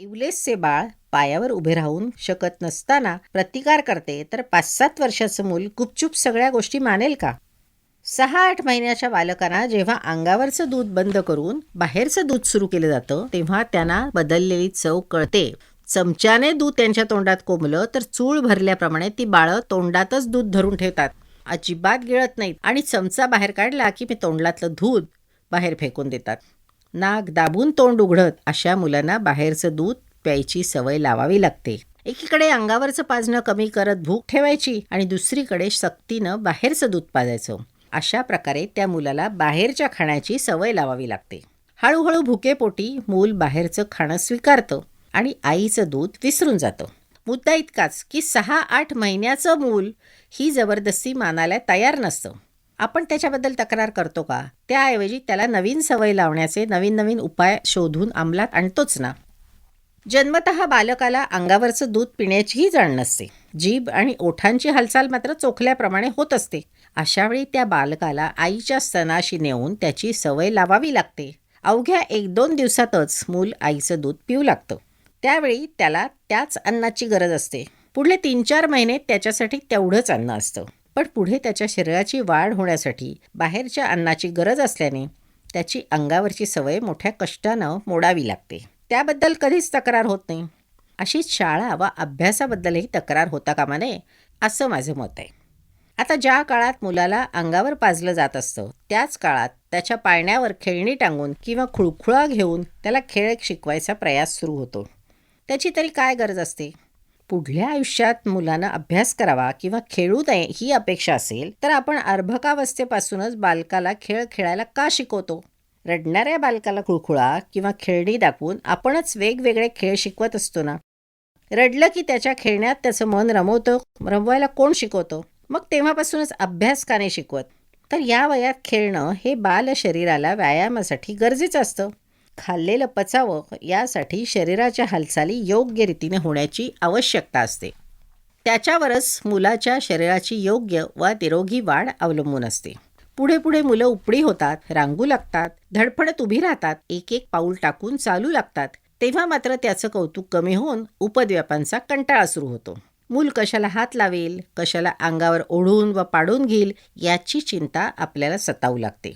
इवलेसचे बाळ पायावर उभे राहून शकत नसताना प्रतिकार करते तर पाच सात वर्षाचं मूल गुपचूप सगळ्या गोष्टी मानेल का? सहा आठ महिन्याच्या बालकांना जेव्हा अंगावरचं दूध बंद करून बाहेरचं दूध सुरू केलं जातं तेव्हा त्यांना बदललेली चव कळते. चमच्याने दूध त्यांच्या तोंडात कोंबलं तर चूळ भरल्याप्रमाणे ती बाळं तोंडातच दूध धरून ठेवतात. अजिबात गिळत नाहीत आणि चमचा बाहेर काढला की मी तोंडातलं दूध बाहेर फेकून देतात. नाक दाबून तोंड उघडत अशा मुलांना बाहेरचं दूध प्यायची सवय लावावी लागते. एकीकडे अंगावरचं पाजणं कमी करत भूक ठेवायची आणि दुसरीकडे सक्तीनं बाहेरचं दूध पाजायचं. अशा प्रकारे त्या मुलाला बाहेरच्या खाण्याची सवय लावावी लागते. हळूहळू भुकेपोटी मूल बाहेरचं खाणं स्वीकारतं आणि आईचं दूध विसरून जातं. मुद्दा इतकाच की सहा आठ महिन्याचं मूल ही जबरदस्ती मानायला तयार नसतं. आपण त्याच्याबद्दल तक्रार करतो का? त्याऐवजी त्याला नवीन सवय लावण्याचे नवीन नवीन उपाय शोधून अंमलात आणतोच ना. जन्मत बालकाला अंगावरचं दूध पिण्याचीही जाण नसते. जीभ आणि ओठांची हालचाल मात्र चोखल्याप्रमाणे होत असते. अशावेळी त्या बालकाला आईच्या स्तनाशी नेऊन त्याची सवय लावावी लागते. अवघ्या एक दोन दिवसातच मूल आईचं दूध पिऊ लागतं. त्यावेळी त्याला त्याच अन्नाची गरज असते. पुढले तीन चार महिने त्याच्यासाठी तेवढंच अन्न असतं. पण पुढे त्याच्या शरीराची वाढ होण्यासाठी बाहेरच्या अन्नाची गरज असल्याने त्याची अंगावरची सवय मोठ्या कष्टानं मोडावी लागते. त्याबद्दल कधीच तक्रार होत नाही. अशीच शाळा व अभ्यासाबद्दलही तक्रार होता कामा नये असं माझं मत आहे. आता ज्या काळात मुलाला अंगावर पाजलं जात असतं त्याच काळात त्याच्या पाळण्यावर खेळणी टांगून किंवा खुळखुळा घेऊन त्याला खेळ शिकवायचा प्रयास सुरू होतो. त्याची तरी काय गरज असते? पुढल्या आयुष्यात मुलांना अभ्यास करावा किंवा खेळू नये ही अपेक्षा असेल तर आपण अर्भकावस्थेपासूनच बालकाला खेळ खेळायला का शिकवतो? रडणाऱ्या बालकाला खुळखुळा किंवा खेळणी दाखवून आपणच वेगवेगळे खेळ शिकवत असतो ना? रडलं की त्याच्या खेळण्यात त्याचं मन रमवतं रमवायला कोण शिकवतो? मग तेव्हापासूनच अभ्यास का नाही शिकवत? तर या वयात खेळणं हे बाल शरीराला व्यायामासाठी गरजेचं असतं. खाल्लेलं पचावं यासाठी शरीराच्या हालचाली योग्य रीतीने होण्याची आवश्यकता असते. त्याच्यावरच मुलाच्या शरीराची योग्य व निरोगी वाढ अवलंबून असते. पुढे पुढे मुलं उपडी होतात रांगू लागतात धडपडत उभी राहतात एक एक पाऊल टाकून चालू लागतात. तेव्हा मात्र त्याचं कौतुक कमी होऊन उपद्व्यापांचा कंटाळा सुरू होतो. मूल कशाला हात लावेल कशाला अंगावर ओढून व पाडून घेईल याची चिंता आपल्याला सतावू लागते.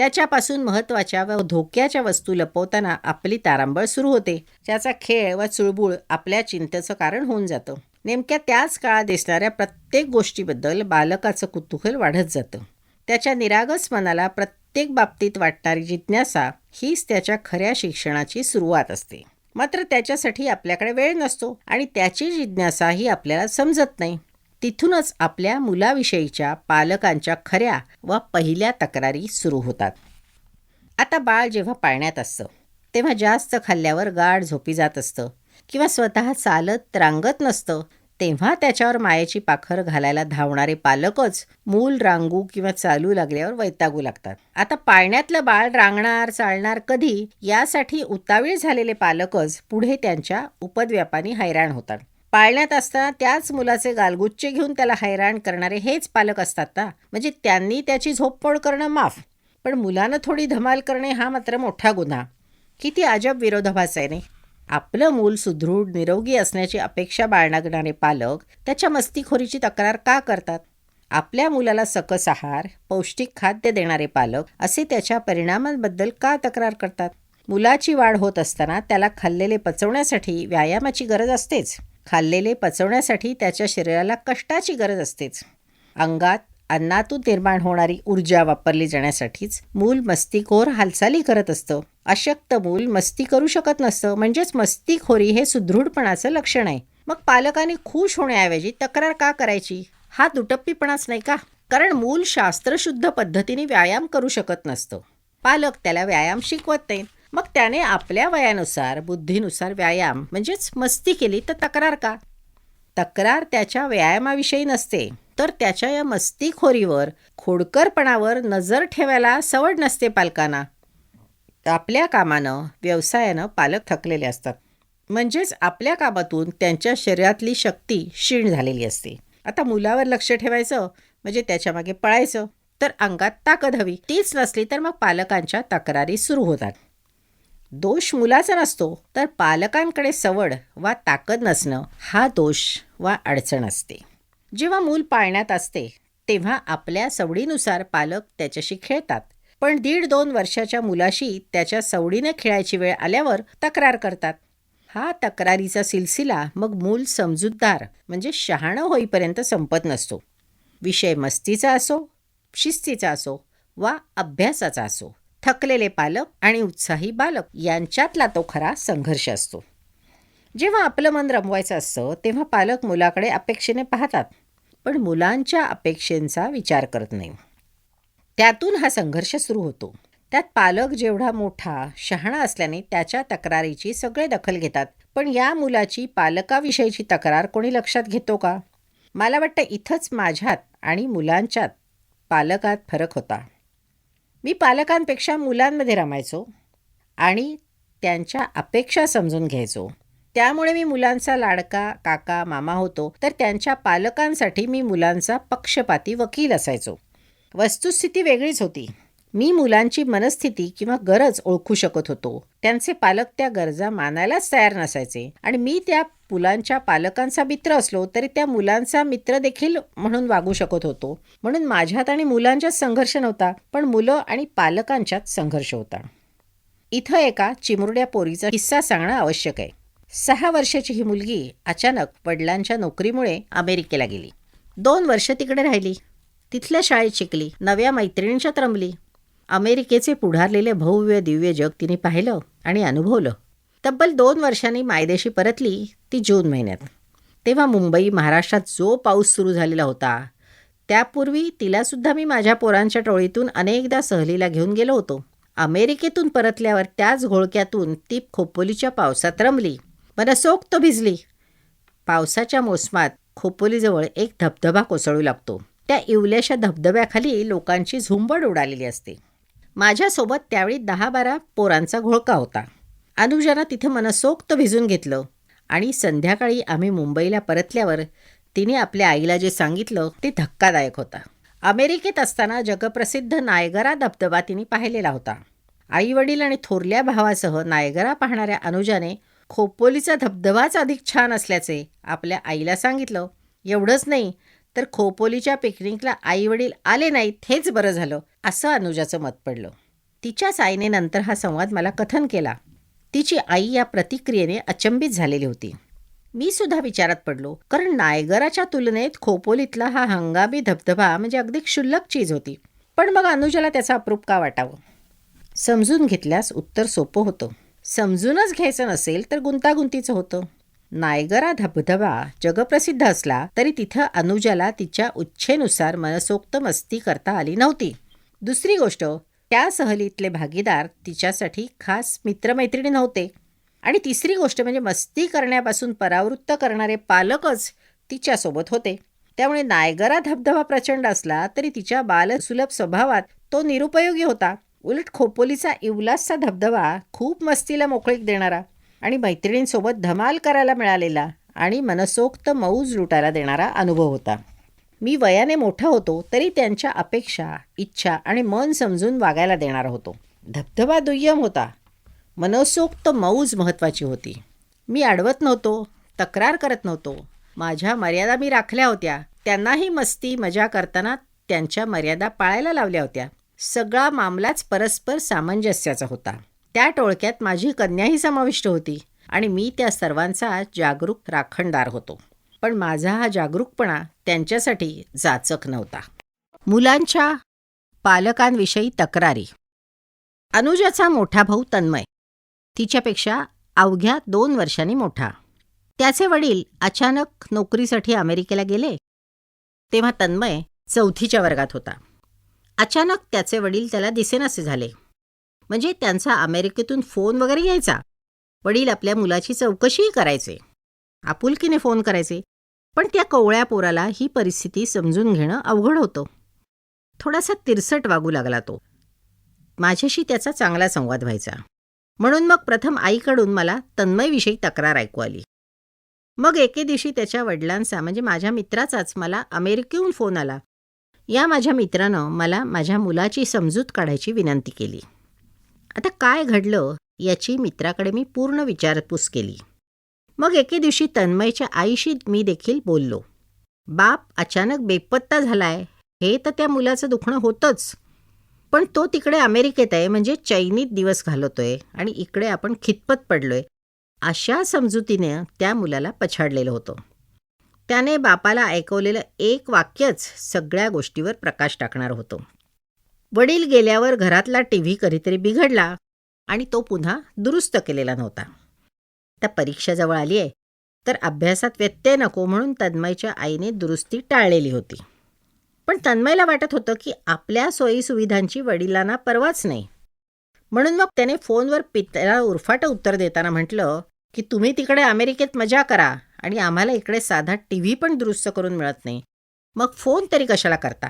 त्याच्यापासून महत्त्वाच्या व धोक्याच्या वस्तू लपवताना आपली तारांबळ सुरू होते. ज्याचा खेळ व चुळबुळ आपल्या चिंतेचं कारण होऊन जातं. नेमक्या त्याच काळात दिसणाऱ्या प्रत्येक गोष्टीबद्दल बालकाचं कुतूहल वाढत जातं. त्याच्या निरागस मनाला प्रत्येक बाबतीत वाटणारी जिज्ञासा हीच त्याच्या खऱ्या शिक्षणाची सुरुवात असते. मात्र त्याच्यासाठी आपल्याकडे वेळ नसतो आणि त्याची जिज्ञासा ही आपल्याला समजत नाही. तिथूनच आपल्या मुलाविषयीच्या पालकांच्या खऱ्या व पहिल्या तक्रारी सुरू होतात. आता बाळ जेव्हा पाळण्यात असतं तेव्हा जास्त खाल्ल्यावर गाढ झोपी जात असतं किंवा स्वतः चालत रांगत नसतं तेव्हा त्याच्यावर मायेची पाखर घालायला धावणारे पालकच मूल रांगू किंवा चालू लागल्यावर वैतागू लागतात. आता पाळण्यातलं बाळ रांगणार चालणार कधी यासाठी उतावीळ झालेले पालकच पुढे त्यांच्या उपद्व्यापानी हैराण होतात. पाळण्यात असताना त्याच मुलाचे गालगुच्चे घेऊन त्याला हैराण करणारे हेच पालक असतात ना? म्हणजे त्यांनी त्याची झोपमोड करणं माफ. पण मुलानं थोडी धमाल करणे हा मात्र मोठा गुन्हा. किती अजब विरोधाभास आहे नाही आपलं मूल सुदृढ निरोगी असण्याची अपेक्षा बाळगणारे पालक त्याच्या मस्तीखोरीची तक्रार का करतात? आपल्या मुलाला सकस आहार पौष्टिक खाद्य देणारे पालक असे त्याच्या परिणामांबद्दल का तक्रार करतात? मुलाची वाढ होत असताना त्याला खाल्लेले पचवण्यासाठी व्यायामाची गरज असतेच. खाल्लेले पचवण्यासाठी त्याच्या शरीराला कष्टाची गरज असतेच. अंगात अन्नातून निर्माण होणारी ऊर्जा वापरली जाण्यासाठीच मूल मस्तीखोर हालचाली करत असतं. अशक्त मूल मस्ती करू शकत नसतं. म्हणजेच मस्तीखोरी हे सुदृढपणाचं लक्षण आहे. मग पालकांनी खुश होण्याऐवजी तक्रार का करायची? हा दुटप्पीपणाच नाही का? कारण मूल शास्त्रशुद्ध पद्धतीने व्यायाम करू शकत नसतं. पालक त्याला व्यायाम शिकवत नाहीत. मग त्याने आपल्या वयानुसार बुद्धीनुसार व्यायाम म्हणजेच मस्ती केली तर तक्रार का? तक्रार त्याच्या व्यायामाविषयी नसते. तर त्याच्या या मस्तीखोरीवर खोडकरपणावर नजर ठेवायला सवड नसते पालकांना. आपल्या कामानं व्यवसायानं पालक थकलेले असतात. म्हणजेच आपल्या कामातून त्यांच्या शरीरातली शक्ती क्षीण झालेली असते. आता मुलावर लक्ष ठेवायचं म्हणजे त्याच्यामागे पळायचं तर अंगात ताकद हवी. तीच नसली तर मग पालकांच्या तक्रारी सुरू होतात. दोष मुलाचा नसतो तर पालकांकडे सवड वा ताकद नसणं हा दोष वा अडचण असते. जेव्हा मूल पाळण्यात असते तेव्हा आपल्या सवडीनुसार पालक त्याच्याशी खेळतात. पण दीड दोन वर्षाच्या मुलाशी त्याच्या सवडीनं खेळायची वेळ आल्यावर तक्रार करतात. हा तक्रारीचा सिलसिला मग मूल समजूतदार म्हणजे शहाणं होईपर्यंत संपत नसतो. विषय मस्तीचा असो शिस्तीचा असो वा अभ्यासाचा असो. थकलेले पालक आणि उत्साही बालक यांच्यातला तो खरा संघर्ष असतो. जेव्हा आपलं मन रमवायचं असतं तेव्हा पालक मुलाकडे अपेक्षेने पाहतात पण मुलांच्या अपेक्षेंचा विचार करत नाही. त्यातून हा संघर्ष सुरू होतो. त्यात पालक जेवढा मोठा शहाणा असल्याने त्याच्या तक्रारीची सगळे दखल घेतात. पण या मुलाची पालकाविषयीची तक्रार कोणी लक्षात घेतो का? मला वाटतं इथंच माझ्यात आणि मुलांच्यात पालकात फरक होता. मी पालकांपेक्षा मुलांमध्ये रमायचो आणि त्यांच्या अपेक्षा समजून घ्यायचो. त्यामुळे मी मुलांचा लाडका काका मामा होतो तर त्यांच्या पालकांसाठी मी मुलांचा पक्षपाती वकील असायचो. वस्तुस्थिती वेगळीच होती. मी मुलांची मनस्थिती किंवा गरज ओळखू शकत होतो. त्यांचे पालक त्या गरजा मानायलाच तयार नसायचे. आणि मी त्या मुलांच्या पालकांचा मित्र असलो तरी त्या मुलांचा मित्र देखील म्हणून वागू शकत होतो. म्हणून माझ्यात आणि मुलांच्यात संघर्ष नव्हता पण मुलं आणि पालकांच्यात संघर्ष होता. इथं एका चिमुरड्या पोरीचा किस्सा सांगणं आवश्यक आहे. सहा वर्षाची ही मुलगी अचानक वडिलांच्या नोकरीमुळे अमेरिकेला गेली. दोन वर्ष तिकडे राहिली. तिथल्या शाळेत शिकली. नव्या मैत्रिणींच्यात रमली. अमेरिकेचे पुढारलेले भव्य दिव्य जग तिने पाहिलं आणि अनुभवलं. तब्बल दोन वर्षांनी मायदेशी परतली ती जून महिन्यात. तेव्हा मुंबई महाराष्ट्रात जो पाऊस सुरू झालेला होता त्यापूर्वी तिलासुद्धा मी माझ्या पोरांच्या टोळीतून अनेकदा सहलीला घेऊन गेलो होतो. अमेरिकेतून परतल्यावर त्याच घोळक्यातून ती खोपोलीच्या पावसात रमली. मनसोक्त भिजली. पावसाच्या मोसमात खोपोलीजवळ एक धबधबा कोसळू लागतो. त्या इवल्याशा धबधब्याखाली लोकांची झुंबड उडालेली असते. माझ्यासोबत त्यावेळी दहा बारा पोरांचा घोळका होता. अनुजानं तिथे मनसोक्त भिजून घेतलं आणि संध्याकाळी आम्ही मुंबईला परतल्यावर तिने आपल्या आईला जे सांगितलं ते धक्कादायक होता. अमेरिकेत असताना जगप्रसिद्ध नायगरा धबधबा तिने पाहिलेला होता. आई वडील आणि थोरल्या भावासह नायगरा पाहणाऱ्या अनुजाने खोपोलीचा धबधबाच अधिक छान असल्याचे आपल्या आईला सांगितलं. एवढंच नाही तर खोपोलीच्या पिकनिकला आई वडील आले नाहीत हेच बरं झालं असं अनुजाचं मत पडलं. तिच्याच आईने नंतर हा संवाद मला कथन केला. तिची आई या प्रतिक्रियेने अचंबित झालेली होती. मी सुद्धा विचारात पडलो कारण नायगराच्या तुलनेत खोपोलीतला हा हंगामी धबधबा म्हणजे अगदी क्षुल्लक चीज होती. पण मग अनुजाला त्याचा अप्रूप का वाटावं? समजून घेतल्यास उत्तर सोपं होतं. समजूनच घ्यायचं नसेल तर गुंतागुंतीचं होतं. नायगरा धबधबा जगप्रसिद्ध असला तरी तिथं अनुजाला तिच्या उच्छेनुसार मनसोक्त मस्ती करता आली नव्हती. दुसरी गोष्ट त्या सहलीतले भागीदार तिच्यासाठी खास मित्रमैत्रिणी नव्हते. आणि तिसरी गोष्ट म्हणजे मस्ती करण्यापासून परावृत्त करणारे पालकच तिच्यासोबत होते. त्यामुळे नायगरा धबधबा प्रचंड असला तरी तिच्या बालसुलभ स्वभावात तो निरुपयोगी होता. उलट खोपोलीचा इवलासचा धबधबा खूप मस्तीला मोकळीक देणारा. आणि मैत्रिणींसोबत धमाल करायला मिळालेला आणि मनसोक्त मौज लुटायला देणारा अनुभव होता. मी वयाने मोठा होतो तरी त्यांच्या अपेक्षा इच्छा आणि मन समजून वागायला देणारा होतो. धबधबा दुय्यम होता. मनसोक्त मौज महत्त्वाची होती. मी अडवत नव्हतो तक्रार करत नव्हतो. माझ्या मर्यादा मी राखल्या होत्या. त्यांनाही मस्ती मजा करताना त्यांच्या मर्यादा पाळायला लावल्या होत्या. सगळा मामलाच परस्पर सामंजस्याचा होता. त्या टोळक्यात माझी कन्याही समाविष्ट होती आणि मी त्या सर्वांचा जागरूक राखणदार होतो. पण माझा हा जागरूकपणा त्यांच्यासाठी जाचक नव्हता. मुलांच्या पालकांविषयी तक्रारी. अनुजाचा मोठा भाऊ तन्मय. तिच्यापेक्षा अवघ्या दोन वर्षांनी मोठा. त्याचे वडील अचानक नोकरीसाठी अमेरिकेला गेले तेव्हा तन्मय चौथीच्या वर्गात होता. अचानक त्याचे वडील त्याला दिसेनासे झाले. म्हणजे त्यांचा अमेरिकेतून फोन वगैरे यायचा. वडील आपल्या मुलाची चौकशीही करायचे. आपुलकीने फोन करायचे. पण त्या कोवळ्या पोराला ही परिस्थिती समजून घेणं अवघड होतं. थोडासा तिरसट वागू लागला तो. माझ्याशी त्याचा चांगला संवाद व्हायचा. म्हणून मग प्रथम आईकडून मला तन्मयविषयी तक्रार ऐकू आली. मग एके दिवशी त्याच्या वडिलांचा म्हणजे माझ्या मित्राचाच मला अमेरिकेहून फोन आला. या माझ्या मित्रानं मला माझ्या मुलाची समजूत काढायची विनंती केली. आता काय घडलं याची मित्राकडे मी पूर्ण विचारपूस केली. मग एके दिवशी तन्मयच्या आईशी मी देखील बोललो. बाप अचानक बेपत्ता झालाय. हे तर त्या मुलाचं दुखणं होतंच. पण तो तिकडे अमेरिकेत आहे म्हणजे चैनीत दिवस घालवतोय आणि इकडे आपण खितपत पडलोय. अशा समजुतीने त्या मुलाला पछाडलेलं होतं. त्याने बापाला ऐकवलेलं एक वाक्यच सगळ्या गोष्टीवर प्रकाश टाकणार होतं. वडील गेल्यावर घरातला टी व्ही कधीतरी बिघडला आणि तो पुन्हा दुरुस्त केलेला नव्हता. त्या परीक्षा जवळ आली आहे तर अभ्यासात व्यत्यय नको म्हणून तन्मयच्या आईने दुरुस्ती टाळलेली होती. पण तन्मयला वाटत होतं की आपल्या सोयीसुविधांची वडिलांना परवाच नाही. म्हणून मग त्याने फोनवर पित्याला उरफाटं उत्तर देताना म्हटलं की तुम्ही तिकडे अमेरिकेत मजा करा आणि आम्हाला इकडे साधा टी व्ही पण दुरुस्त करून मिळत नाही. मग फोन तरी कशाला करता?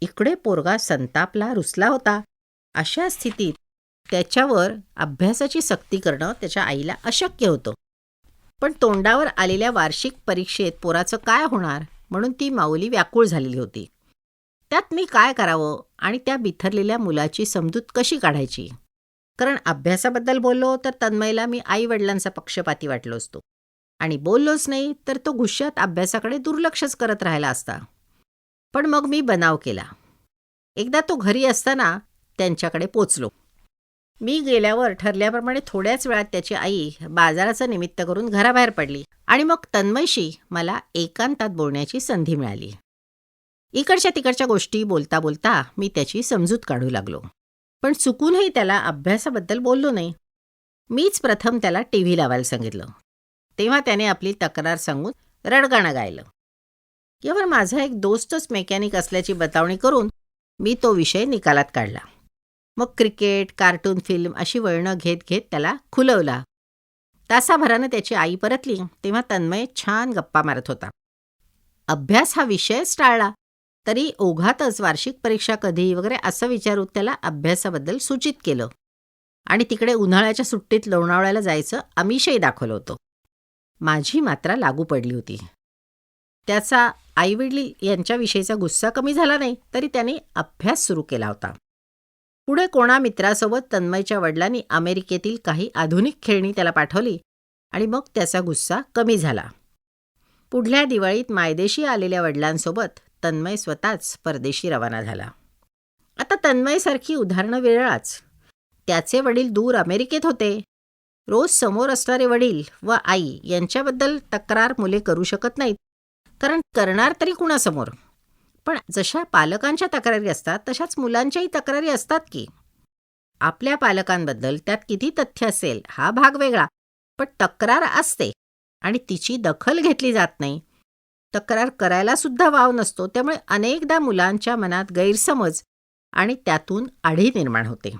इकडे पोरगा संतापला रुसला होता. अशा स्थितीत त्याच्यावर अभ्यासाची सक्ती करणं त्याच्या आईला अशक्य होतं. पण तोंडावर आलेल्या वार्षिक परीक्षेत पोराचं काय होणार म्हणून ती माऊली व्याकुळ झालेली होती. त्यात मी काय करावं आणि त्या बिथरलेल्या मुलाची समजूत कशी काढायची? कारण अभ्यासाबद्दल बोललो तर तन्मयला मी आई वडिलांचा पक्षपाती वाटलो असतो. आणि बोललोच नाही तर तो गुश्यात अभ्यासाकडे दुर्लक्षच करत राहिला असता. पण मग मी बनाव केला. एकदा तो घरी असताना त्यांच्याकडे पोचलो. मी गेल्यावर ठरल्याप्रमाणे थोड्याच वेळात त्याची आई बाजाराचं निमित्त करून घराबाहेर पडली आणि मग तन्मयशी मला एकांतात बोलण्याची संधी मिळाली. इकडच्या तिकडच्या गोष्टी बोलता बोलता मी त्याची समजूत काढू लागलो. पण चुकूनही त्याला अभ्यासाबद्दल बोललो नाही. मीच प्रथम त्याला टी व्ही लावायला सांगितलं. तेव्हा त्याने आपली तक्रार सांगून रडगाणं गायलं. यावर माझा एक दोस्तच मेकॅनिक असल्याची बतावणी करून मी तो विषय निकालात काढला. मग क्रिकेट कार्टून फिल्म अशी वळणं घेत घेत त्याला खुलवला. तासाभरानं त्याची आई परतली तेव्हा तन्मय छान गप्पा मारत होता. अभ्यास हा विषयच टाळला तरी ओघातच वार्षिक परीक्षा कधी वगैरे असं विचारून त्याला अभ्यासाबद्दल सूचित केलं. आणि तिकडे उन्हाळ्याच्या सुट्टीत लोणावळ्याला जायचं आमिषही दाखवलं होतं. माझी मात्रा लागू पडली होती. त्याचा आईवडील यांच्याविषयीचा गुस्सा कमी झाला नाही तरी त्याने अभ्यास सुरू केला होता. पुढे कोणा मित्रासोबत तन्मयच्या वडिलांनी अमेरिकेतील काही आधुनिक खेळणी त्याला पाठवली आणि मग त्याचा गुस्सा कमी झाला. पुढल्या दिवाळीत मायदेशी आलेल्या वडिलांसोबत तन्मय स्वतःच परदेशी रवाना झाला. आता तन्मयसारखी उदाहरणं वेगळाच त्याचे वडील दूर अमेरिकेत होते. रोज समोर असणारे वडील व आई यांच्याबद्दल तक्रार मुले करू शकत नाहीत. कारण करणार तरी कुणासमोर? पण जशा पालकांच्या तक्रारी असतात तशाच मुलांच्याही तक्रारी असतात की? आपल्या पालकांबद्दल त्यात किती तथ्य असेल हा भाग वेगळा. पण तक्रार असते आणि तिची दखल घेतली जात नाही. तक्रार करायला सुद्धा वाव नसतो त्यामुळे अनेकदा मुलांच्या मनात गैरसमज आणि त्यातून आढी निर्माण होते.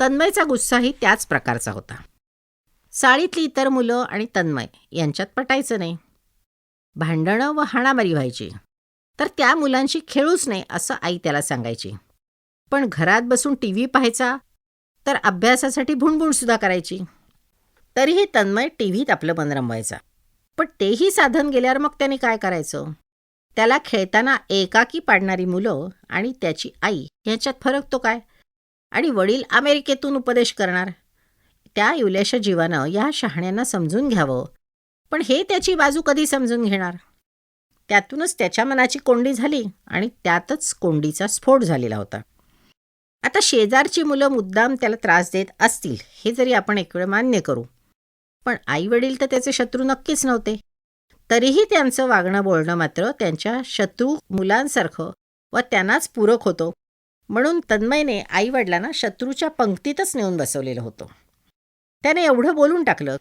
तन्मयचा गुस्साही त्याच प्रकारचा होता. साळीतली इतर मुलं आणि तन्मय यांच्यात पटायचं नाही. भांडणं व हाणामारी व्हायची. तर त्या मुलांशी खेळूच नाही असं आई त्याला सांगायची. पण घरात बसून टी व्ही पाहायचा तर अभ्यासासाठी भुणभुणसुद्धा करायची. तरीही तन्मय टी व्हीत आपलं मन रमवायचा. पण तेही साधन गेल्यावर मग त्याने काय करायचं? त्याला खेळताना एकाकी पाडणारी मुलं आणि त्याची आई ह्याच्यात फरक तो काय? आणि वडील अमेरिकेतून उपदेश करणार. त्या युल्याशा जीवानं या शहाण्यांना समजून घ्यावं. पण हे त्याची बाजू कधी समजून घेणार? त्यातूनच त्याच्या मनाची कोंडी झाली आणि त्यातच कोंडीचा स्फोट झालेला होता. आता शेजारची मुलं मुद्दाम त्याला त्रास देत असतील हे जरी आपण एक वेळ मान्य करू. पण आई वडील तर त्याचे शत्रू नक्कीच नव्हते. तरीही त्यांचं वागणं बोलणं मात्र त्यांच्या शत्रू मुलांसारखं व त्यांनाच पूरक होतो. म्हणून तन्मयने आई वडिलांना शत्रूच्या पंक्तीतच नेऊन बसवलेलं होतं. त्याने एवढं बोलून टाकलं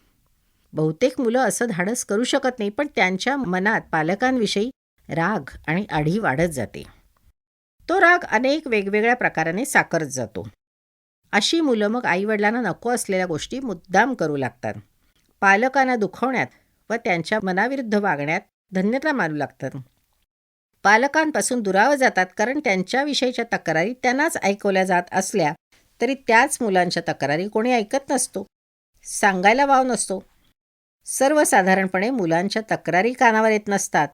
बहुतेक मुलं असं धाडस करू शकत नाही पण त्यांच्या मनात पालकांविषयी राग आणि आढी वाढत जाते. तो राग अनेक वेगवेगळ्या प्रकाराने साकारत जातो. अशी मुलं मग आईवडिलांना नको असलेल्या गोष्टी मुद्दाम करू लागतात. पालकांना दुखवण्यात व त्यांच्या मनाविरुद्ध वागण्यात धन्यता मानू लागतात. पालकांपासून दुरावं जातात कारण त्यांच्याविषयीच्या तक्रारी त्यांनाच ऐकवल्या जात असल्या तरी त्याच मुलांच्या तक्रारी कोणी ऐकत नसतो. सांगायला वाव नसतो. सर्वसाधारणपणे मुलांच्या तक्रारी कानावर येत नसतात.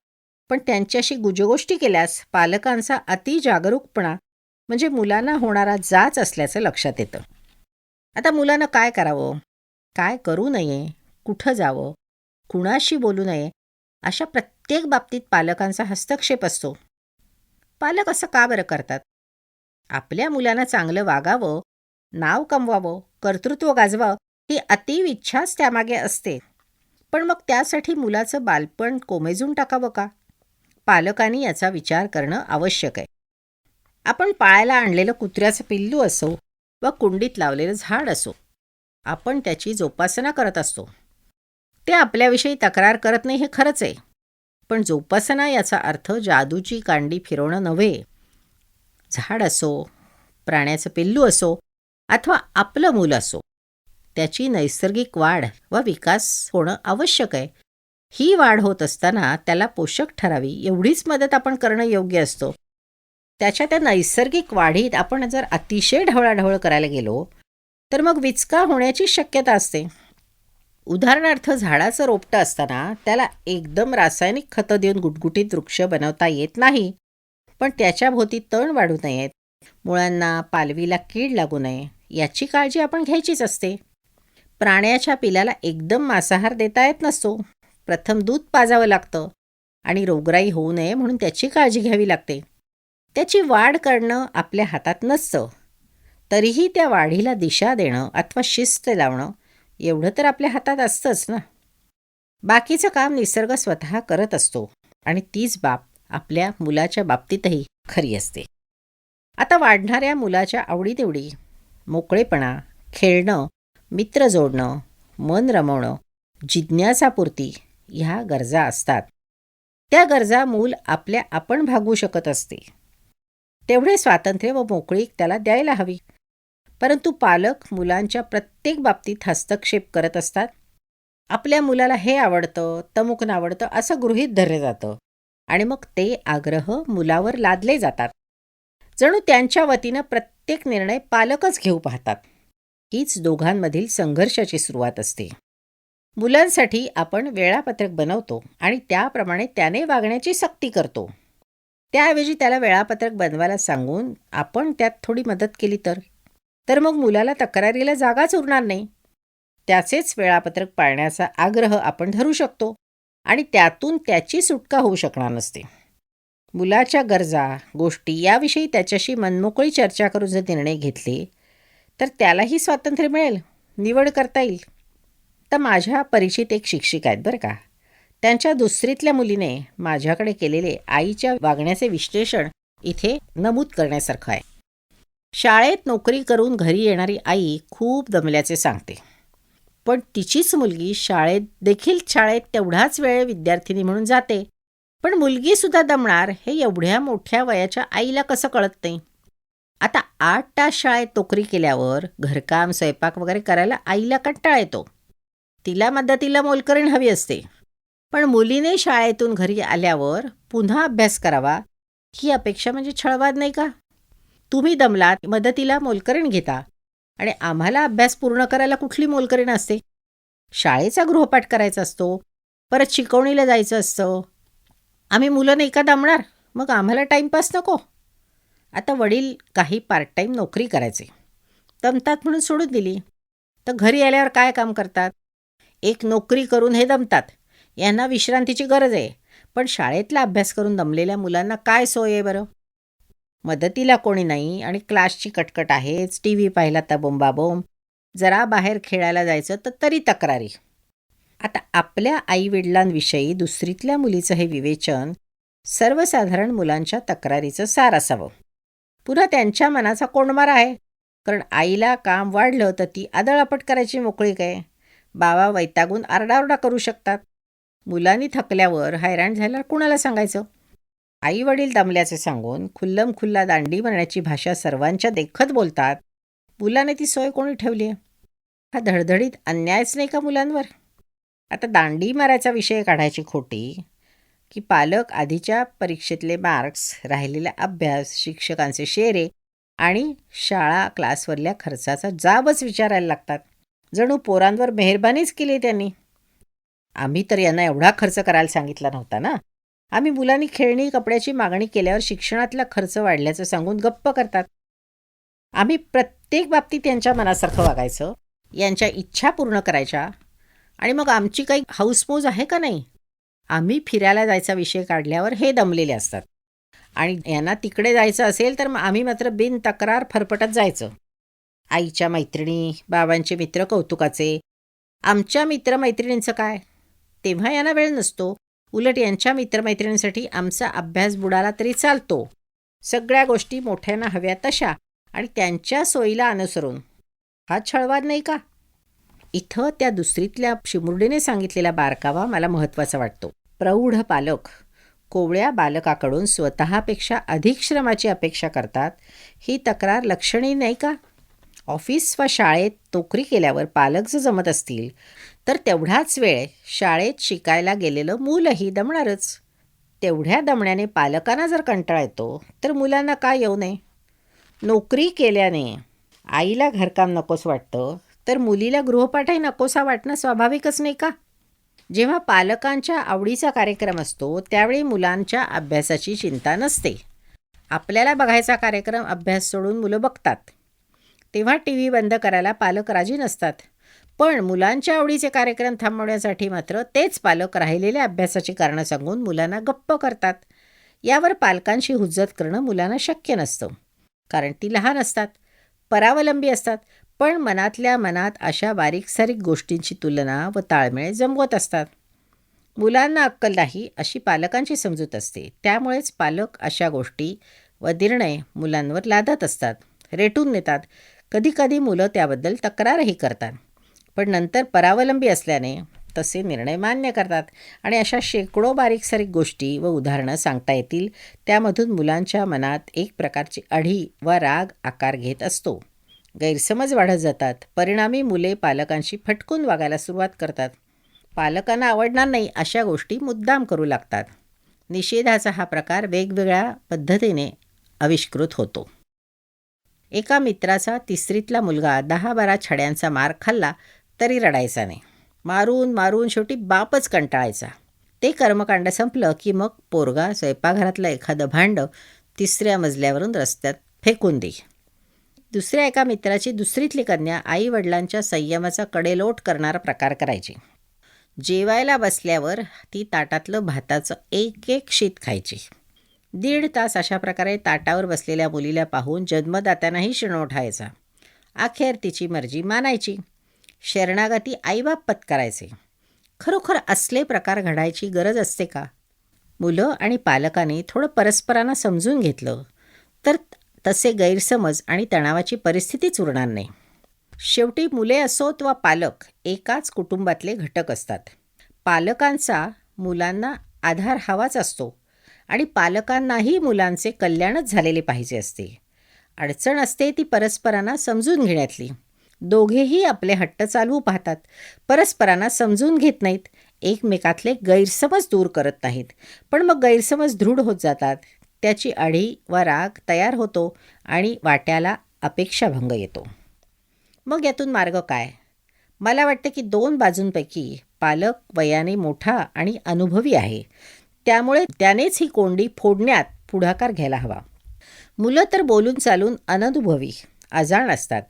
पण त्यांच्याशी गुजगोष्टी केल्यास पालकांचा अतिजागरूकपणा म्हणजे मुलांना होणारा जाच असल्याचं लक्षात येतं. आता मुलांना काय करावं? काय करू नये? कुठं जावं? कुणाशी बोलू नये? अशा प्रत्येक बाबतीत पालकांचा हस्तक्षेप असतो. पालक असं का बरं करतात? आपल्या मुलांना चांगलं वागावं नाव कमवावं कर्तृत्व गाजवावं ही अतिविच्छाच त्यामागे असते. पण मग त्यासाठी मुलाचं बालपण कोमेजून टाकावं का? पालकांनी याचा विचार करणं आवश्यक आहे. आपण पाळायला आणलेलं कुत्र्याचं पिल्लू असो व कुंडीत लावलेलं झाड असो आपण त्याची जोपासना करत असतो. ते आपल्याविषयी तक्रार करत नाही हे खरंच आहे. पण जोपासना याचा अर्थ जादूची कांडी फिरवणं नव्हे. झाड असो प्राण्याचं पिल्लू असो अथवा आपलं मूल असो त्याची नैसर्गिक वाढ व विकास होणं आवश्यक आहे. ही वाढ होत असताना त्याला पोषक ठरावी एवढीच मदत आपण करणं योग्य असतो. त्याच्या त्या नैसर्गिक वाढीत आपण जर अतिशय ढवळाढवळ करायला गेलो तर मग विचका होण्याची शक्यता असते. उदाहरणार्थ झाडाचं रोपटं असताना त्याला एकदम रासायनिक खतं देऊन गुटगुटीत वृक्ष बनवता येत नाही. पण त्याच्या भोवती तण वाढू नयेत. मुळांना पालवीला कीड लागू नये. याची काळजी आपण घ्यायचीच असते. प्राण्याच्या पिलाला एकदम मांसाहार देता येत नसतो. प्रथम दूध पाजावं लागतं आणि रोगराई होऊ नये म्हणून त्याची काळजी घ्यावी लागते. त्याची वाढ करणं आपल्या हातात नसतं. तरीही त्या वाढीला दिशा देणं अथवा शिस्त लावणं एवढं तर आपल्या हातात असतंच ना. बाकीचं काम निसर्ग स्वतः करत असतो आणि तीच बाब आपल्या मुलाच्या बाबतीतही खरी असते. आता वाढणाऱ्या मुलाच्या आवडीनिवडी मोकळेपणा खेळणं मित्र जोडणं मन रमवणं जिज्ञासापूर्ती ह्या गरजा असतात. त्या गरजा मूल आपल्या आपण भागवू शकत असते. तेवढे स्वातंत्र्य व मोकळीक त्याला द्यायला हवी. परंतु पालक मुलांच्या प्रत्येक बाबतीत हस्तक्षेप करत असतात. आपल्या मुलाला हे आवडतं तमुक आवडतं असं गृहीत धरलं जातं. आणि मग ते आग्रह मुलावर लादले जातात. जणू त्यांच्या वतीनं प्रत्येक निर्णय पालकच घेऊ पाहतात. हीच दोघांमधील संघर्षाची सुरुवात असते. मुलांसाठी आपण वेळापत्रक बनवतो आणि त्याप्रमाणे त्याने वागण्याची सक्ती करतो. त्याऐवजी त्याला वेळापत्रक बनवायला सांगून आपण त्यात थोडी मदत केली तर? तर मग मुलाला तक्रारीला जागाच उरणार नाही. त्याचेच वेळापत्रक पाळण्याचा आग्रह आपण धरू शकतो आणि त्यातून त्याची सुटका होऊ शकणार नसते. मुलाच्या गरजा गोष्टी याविषयी त्याच्याशी मनमोकळी चर्चा करून जर निर्णय घेतले तर त्यालाही स्वातंत्र्य मिळेल. निवड करता येईल. तर माझ्या परिचित एक शिक्षिका आहेत बरं का. त्यांच्या दुसरीतल्या मुलीने माझ्याकडे केलेले आईच्या वागण्याचे विश्लेषण इथे नमूद करण्यासारखं आहे. शाळेत नोकरी करून घरी येणारी आई खूप दमल्याचे सांगते. पण तिचीच मुलगी शाळेत देखील शाळेत तेवढाच वेळ विद्यार्थिनी म्हणून जाते. पण मुलगीसुद्धा दमणार हे एवढ्या मोठ्या वयाच्या आईला कसं कळत नाही? आता आठ तास शाळेत नोकरी केल्यावर घरकाम स्वयंपाक वगैरे करायला आईला कंटाळा येतो. तिला मदतीला मोलकरीण हवी असते. पण मुलीने शाळेतून घरी आल्यावर पुन्हा अभ्यास करावा ही अपेक्षा म्हणजे छळवाद नाही का? तुम्ही दमलात मदतीला मोलकरीण घेता आणि आम्हाला अभ्यास पूर्ण करायला कुठली मोलकरीण असते? शाळेचा गृहपाठ करायचा असतो परत शिकवणीला जायचं असतं. आम्ही मुलं नाही का दमणार? मग आम्हाला टाईमपास नको. आता वडील काही पार्ट टाईम नोकरी करायचे. दमतात म्हणून सोडून दिली. तर घरी आल्यावर काय काम करतात? एक नोकरी करून हे दमतात. यांना विश्रांतीची गरज आहे. पण शाळेतला अभ्यास करून दमलेल्या मुलांना काय सोय आहे बरं? मदतीला कोणी नाही आणि क्लासची कटकट आहेच. टी व्ही पाहिला तर बोंबाबोंब. जरा बाहेर खेळायला जायचं तर तरी तक्रारी. आता आपल्या आईवडिलांविषयी दुसरीतल्या मुलीचं हे विवेचन सर्वसाधारण मुलांच्या तक्रारीचं सार असावं. पुन्हा त्यांच्या मनाचा कोंडमार आहे. कारण आईला काम वाढलं तर ती आदळापट करायची मोकळी काय? बाबा वैतागून आरडाओरडा करू शकतात. मुलांनी थकल्यावर हैराण झाल्यावर कुणाला सांगायचं? आई वडील दमल्याचे सांगून खुल्लम खुल्ला दांडी मारण्याची भाषा सर्वांच्या देखत बोलतात. मुलाने ती सोय कोणी ठेवली आहे? हा धडधडीत अन्यायच नाही का मुलांवर? आता दांडी मारायचा विषय काढायची खोटी की पालक आधीच्या परीक्षेतले मार्क्स राहिलेला अभ्यास शिक्षकांचे शेरे आणि शाळा क्लासवरल्या खर्चाचा जाबच विचारायला लागतात. जणू पोरांवर मेहरबानीच केली त्यांनी. आम्ही तर यांना एवढा खर्च करायला सांगितला नव्हता ना? आम्ही मुलांनी खेळणी कपड्याची मागणी केल्यावर शिक्षणातला खर्च वाढल्याचं सांगून गप्प करतात. आम्ही प्रत्येक बाबतीत त्यांच्या मनासारखं वागायचं यांच्या इच्छा पूर्ण करायच्या आणि मग आमची काही हाऊसमोज आहे का नाही? आम्ही फिरायला जायचा विषय काढल्यावर हे दमलेले असतात. आणि यांना तिकडे जायचं असेल तर आम्ही मात्र बिन तक्रार फरफटत जायचं. आईच्या मैत्रिणी बाबांचे मित्र कौतुकाचे. आमच्या मित्रमैत्रिणींचं काय? तेव्हा यांना वेळ नसतो. उलट यांच्या मित्रमैत्रिणींसाठी आमचा अभ्यास बुडाला तरी चालतो. सगळ्या गोष्टी मोठ्यांना हव्या तशा आणि त्यांच्या सोयीला अनुसरून. हा छळवाद नाही का? इथं त्या दुसरीतल्या शिमुर्डीने सांगितलेला बारकावा मला महत्त्वाचा वाटतो. प्रौढ पालक कोवळ्या बालकाकडून स्वतःपेक्षा अधिक श्रमाची अपेक्षा करतात ही तक्रार लक्षणीय नाही का? ऑफिस वा शाळेत नोकरी केल्यावर पालक जर जमत असतील तर तेवढाच वेळ शाळेत शिकायला गेलेलं मूलही दमणारच. तेवढ्या दमण्याने पालकांना जर कंटाळा येतो तर मुलांना काय येऊ नये? नोकरी केल्याने आईला घरकाम नकोस वाटतं तर मुलीला गृहपाठही नकोसा वाटणं स्वाभाविकच नाही का? जेव्हा पालकांच्या आवडीचा कार्यक्रम असतो त्यावेळी मुलांच्या अभ्यासाची चिंता नसते. आपल्याला बघायचा कार्यक्रम अभ्यास सोडून मुलं बघतात. तेव्हा टी व्ही बंद करायला पालक राजी नसतात. पण मुलांच्या आवडीचे कार्यक्रम थांबवण्यासाठी मात्र तेच पालक राहिलेल्या अभ्यासाची कारणं सांगून मुलांना गप्प करतात. यावर पालकांशी हुज्जत करणं मुलांना शक्य नसतं. कारण ती लहान असतात परावलंबी असतात पण मनातल्या मनात अशा बारीक सारीक गोष्टींची तुलना व ताळमेळ जमवत असतात. मुलांना अक्कल नाही अशी पालकांची समजूत असते. त्यामुळेच पालक अशा गोष्टी व निर्णय मुलांवर लादत असतात. रेटून नेतात. कधीकधी मुलं त्याबद्दल तक्रारही करतात. पण नंतर परावलंबी असल्याने तसे निर्णय मान्य करतात. आणि अशा शेकडो बारीक सारीक गोष्टी व उदाहरणं सांगता येतील. त्यामधून मुलांच्या मनात एक प्रकारची अढी व राग आकार घेत असतो. गैरसमज वाढत जातात. परिणामी मुले पालकांशी फटकून वागायला सुरुवात करतात. पालकांना आवडणार नाही अशा गोष्टी मुद्दाम करू लागतात. निषेधाचा हा प्रकार वेगवेगळ्या पद्धतीने आविष्कृत होतो. एका मित्राचा तिसरीतला मुलगा दहा बारा छड्यांचा मार खाल्ला तरी रडायचा नाही. मारून मारून शेवटी बापच कंटाळायचा. ते कर्मकांड संपलं की मग पोरगा स्वयंपाकघरातलं एखादं भांडं तिसऱ्या मजल्यावरून रस्त्यात फेकून दे दुसऱ्या एका मित्राची दुसरीतली कन्या आई वडिलांच्या संयमाचा कडेलोट करणारा प्रकार करायची. जेवायला बसल्यावर ती ताटातलं भाताचं एक एक शीत खायची. दीड तास अशा प्रकारे ताटावर बसलेल्या मुलीला पाहून जन्मदात्यांनाही शिणवठायचा अखेर तिची मर्जी मानायची. शरणागती आईबाप पत्करायचे. खरोखर असले प्रकार घडायची गरज असते का? मुलं आणि पालकांनी थोडं परस्परांना समजून घेतलं. तर तसे गैरसमज आणि तणावाची परिस्थितीच उरणार नाही. शेवटी मुले असोत वा पालक एकाच कुटुंबातले घटक असतात. पालकांचा मुलांना आधार हवाच असतो आणि पालकांनाही मुलांचे कल्याणच झालेले पाहिजे असते. अडचण असते ती परस्परांना समजून घेण्यातली. दोघेही आपले हट्ट चालवू पाहतात. परस्परांना समजून घेत नाहीत. एकमेकातले गैरसमज दूर करत नाहीत. पण मग गैरसमज दृढ होत जातात. त्याची अढी व राग तयार होतो आणि वाट्याला अपेक्षाभंग येतो. मग यातून मार्ग काय? मला वाटतं की दोन बाजूंपैकी पालक वयाने मोठा आणि अनुभवी आहे. त्यामुळे त्यानेच ही कोंडी फोडण्यात पुढाकार घ्यायला हवा. मुलं तर बोलून चालून अननुभवी अजाण असतात.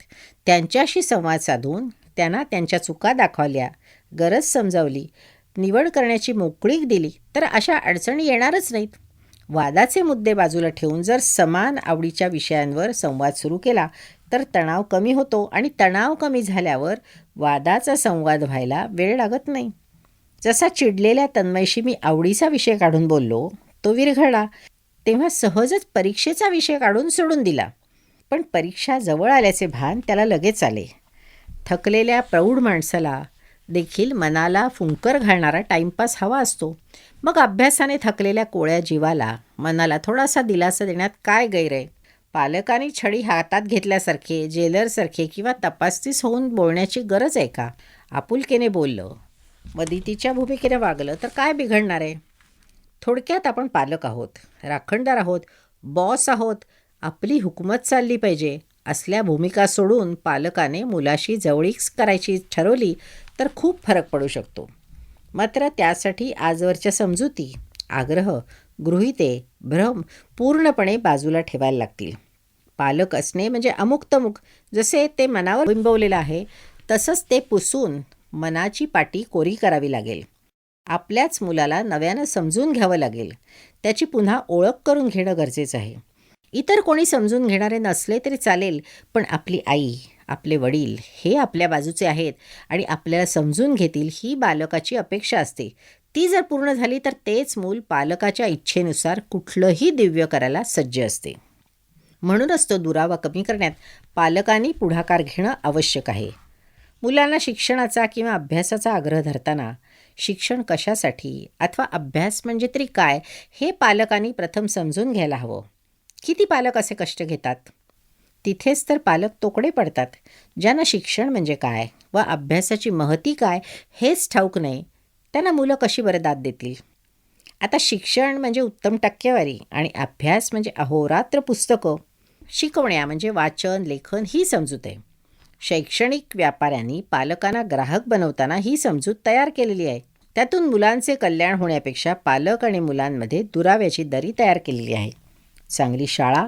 त्यांच्याशी संवाद साधून त्यांना त्यांच्या चुका दाखवल्या गरज समजावली निवड करण्याची मोकळीक दिली तर अशा अडचणी येणारच नाहीत. वादाचे मुद्दे बाजूला ठेवून जर समान आवडीच्या विषयांवर संवाद सुरू केला तर तणाव कमी होतो आणि तणाव कमी झाल्यावर वादाचा संवाद व्हायला वेळ लागत नाही. जसा चिडलेल्या तन्मयशी मी आवडीचा विषय काढून बोललो तो विरघळला. तेव्हा सहजच परीक्षेचा विषय काढून सोडून दिला. पण परीक्षा जवळ आल्याचे भान त्याला लगेच आले. थकलेल्या प्रौढ माणसाला देखील मनाला फुंकर घालणारा टाईमपास हवा असतो. मग अभ्यासाने थकलेल्या कोळ्या जीवाला मनाला थोडासा दिलासा देण्यात काय गैर आहे? पालकांनी छडी हातात घेतल्यासारखे जेलरसारखे किंवा तपासतीस होऊन बोलण्याची गरज आहे का? आपुलकेने बोललं. मदितीच्या भूमिकेने वागलं तर काय बिघडणार आहे? थोडक्यात आपण पालक आहोत राखणदार आहोत बॉस आहोत आपली हुकूमत चालली पाहिजे असल्या भूमिका सोडून पालकाने मुलाशी जवळीक करायची ठरवली तर खूप फरक पडू शकतो. मात्र त्यासाठी आजवरच्या समजुती आग्रह गृहिते भ्रम पूर्णपणे बाजूला ठेवायला लागतील. पालक असणे म्हणजे अमुकतमुक जसे ते मनावर बिंबवलेलं आहे तसंच ते पुसून मनाची पाटी कोरी करावी लागेल. आपल्याच मुलाला नव्यानं समजून घ्यावं लागेल. त्याची पुन्हा ओळख करून घेणं गरजेचं आहे. इतर कोणी समजून घेणारे नसले तरी चालेल पण आपली आई आपले वडील हे आपल्या बाजूचे आहेत आणि आपल्याला समजून घेतील ही बालकाची अपेक्षा असते. ती जर पूर्ण झाली तर तेच मूल पालकाच्या इच्छेनुसार कुठलंही दिव्य करायला सज्ज असते. म्हणूनच तो दुरावा कमी करण्यात पालकांनी पुढाकार घेणं आवश्यक आहे. मुलांना शिक्षणाचा किंवा अभ्यासाचा आग्रह धरताना शिक्षण कशासाठी अथवा अभ्यास म्हणजे तरी काय हे पालकांनी प्रथम समजून घ्यायला हवं. किती पालक असे कष्ट घेतात? तिथेच तर पालक तोकडे पडतात. ज्यांना शिक्षण म्हणजे काय व अभ्यासाची महती काय हेच ठाऊक नाही त्यांना मुलं कशी बरं दाद देतील? आता शिक्षण म्हणजे उत्तम टक्केवारी आणि अभ्यास म्हणजे अहोरात्र पुस्तकं. शिकवण्या म्हणजे वाचन लेखन ही समजूत आहे. शैक्षणिक व्यापाऱ्यांनी पालकांना ग्राहक बनवताना ही समजूत तयार केलेली आहे. त्यातून मुलांचे कल्याण होण्यापेक्षा पालक आणि मुलांमध्ये दुराव्याची दरी तयार केलेली आहे. चांगली शाळा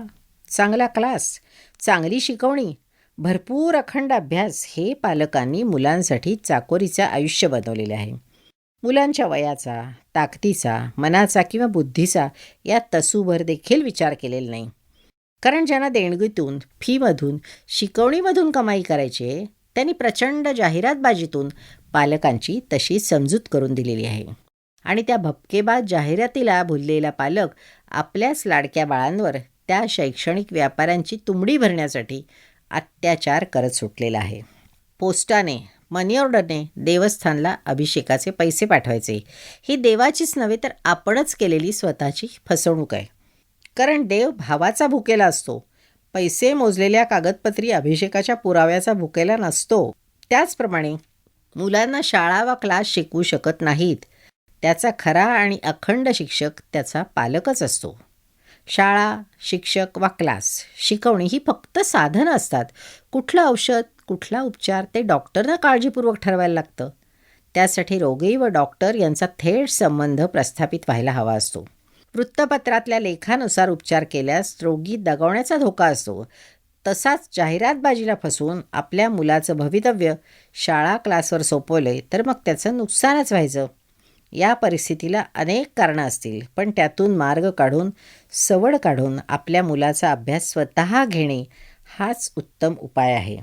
चांगला क्लास चांगली शिकवणी भरपूर अखंड अभ्यास हे पालकांनी मुलांसाठी चाकोरीचं आयुष्य बनवलेले आहे. मुलांच्या वयाचा ताकदीचा मनाचा किंवा बुद्धीचा या तसूभर देखील विचार केलेला नाही. कारण ज्यांना देणगीतून फीमधून शिकवणीमधून कमाई करायची त्यांनी प्रचंड जाहिरातबाजीतून पालकांची तशी समजूत करून दिलेली आहे. आणि त्या भपकेबाज जाहिरातीला भुललेला पालक आपल्याच लाडक्या बाळांवर त्या शैक्षणिक व्यापाऱ्यांची तुंबडी भरण्यासाठी अत्याचार करत सुटलेला आहे. पोस्टाने मनी ऑर्डरने देवस्थानला अभिषेकाचे पैसे पाठवायचे. ही देवाचीच नव्हे तर आपणच केलेली स्वतःची फसवणूक आहे. कारण देव भावाचा भुकेला असतो. पैसे मोजलेल्या कागदपत्री अभिषेकाच्या पुराव्याचा भुकेला नसतो. त्याचप्रमाणे मुलांना शाळा वा क्लास शिकवू शकत नाहीत. त्याचा खरा आणि अखंड शिक्षक त्याचा पालकच असतो. शाळा शिक्षक वा क्लास शिकवणी ही फक्त साधनं असतात. कुठलं औषध कुठला उपचार ते डॉक्टरना काळजीपूर्वक ठरवायला लागतं. त्यासाठी रोगी व डॉक्टर यांचा थेट संबंध प्रस्थापित व्हायला हवा असतो. वृत्तपत्रातल्या लेखानुसार उपचार केल्यास रोगी दगावण्याचा धोका असतो. तसाच जाहिरातबाजीला फसवून आपल्या मुलाचं भवितव्य शाळा क्लासवर सोपवले तर मग त्याचं नुकसानच व्हायचं. या परिस्थितीला अनेक कारणं असतील पण त्यातून मार्ग काढून सवड काढून आपल्या मुलाचा अभ्यास स्वतः घेणे हाच उत्तम उपाय आहे.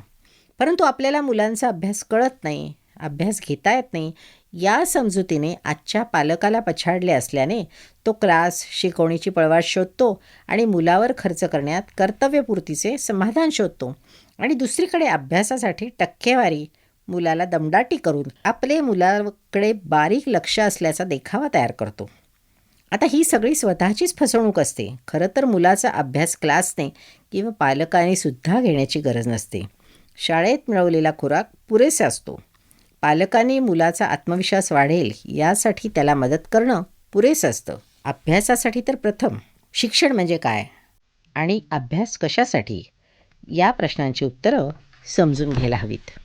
परंतु आपल्याला मुलांचा अभ्यास कळत नाही अभ्यास घेता येत नाही या समजुतीने आजच्या पालकाला पछाडले असल्याने तो क्लास शिकवणीची पळवाट शोधतो आणि मुलावर खर्च करण्यात कर्तव्यपूर्तीचे समाधान शोधतो. आणि दुसरीकडे अभ्यासासाठी टक्केवारी मुलाला दमदाटी करून आपले मुलाकडे बारीक लक्ष असल्याचा देखावा तयार करतो. आता ही सगळी स्वतःचीच फसवणूक असते. खरं तर मुलाचा अभ्यास क्लासने किंवा पालकांनी सुद्धा घेण्याची गरज नसते. शाळेत मिळवलेला खुराक पुरेसा असतो. पालकांनी मुलाचा आत्मविश्वास वाढेल यासाठी त्याला मदत करणं पुरेसं असतं. अभ्यासासाठी तर प्रथम. शिक्षण म्हणजे काय? आणि अभ्यास कशासाठी? या प्रश्नांची उत्तरं समजून घ्यायला हवीत.